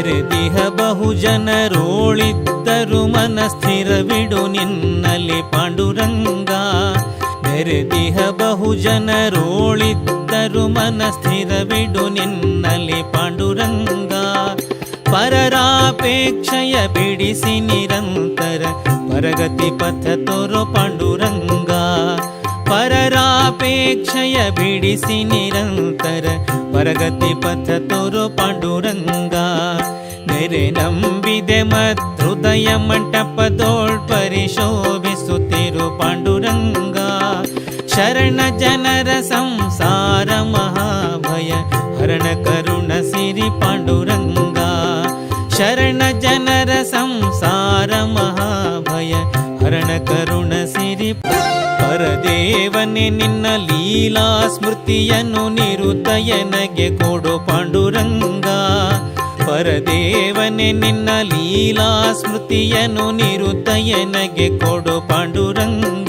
ನೆರೆದಿಹ ಬಹುಜನರೋಳಿದ್ದರು ಮನಸ್ಥಿರವಿಡು ನಿನ್ನಲಿ ಪಾಂಡುರಂಗ. ನೆರೆದಿಹ ಬಹುಜನರೋಳಿದ್ದರು ಮನಸ್ಥಿರವಿಡು ನಿನ್ನಲಿ ಪಾಂಡುರಂಗ. ಪರರಾಪೇಕ್ಷಯ ಬಿಡಿಸಿ ನಿರಂತರ ಪರಗತಿ ಪಥ ತೋರೋ ಪಾಂಡುರಂಗ. ಪರರಾಪೇಕ್ಷಯ ಬಿಡಿಸಿ ನಿರಂತರ ಪರಗತಿ ಪಥ ತೋರೋ ಪಾಂಡುರಂಗ. ನೆರೆ ನಂಬಿದೆ ಮಧೃದಯ ಮಂಟಪದೋಳ್ ಪರಿಶೋಭಿಸುತ್ತಿರು ಪಾಂಡುರಂಗ ಶರಣ ಜನರ ಸಂಸಾರ ಮಹಾಭಯ ಹರಣ ಕರುಣ ಸಿರಿ ಪಾಂಡುರಂಗ ಶರಣ ಜನರ ಸಂಸಾರ ಮಹಾಭಯ ಹರಣ ಕರುಣ ಸಿರಿ ಪರದೇವನೇ ನಿನ್ನ ಲೀಲಾ ಸ್ಮೃತಿಯನ್ನು ನಿರುತಯನಗೆ ಕೊಡು ಪಾಂಡುರಂಗ ಪರದೇವನೇ ನಿನ್ನ ಲೀಲಾ ಸ್ಮೃತಿಯನ್ನು ನಿರುತಯನಗೆ ಕೊಡು ಪಾಂಡುರಂಗ.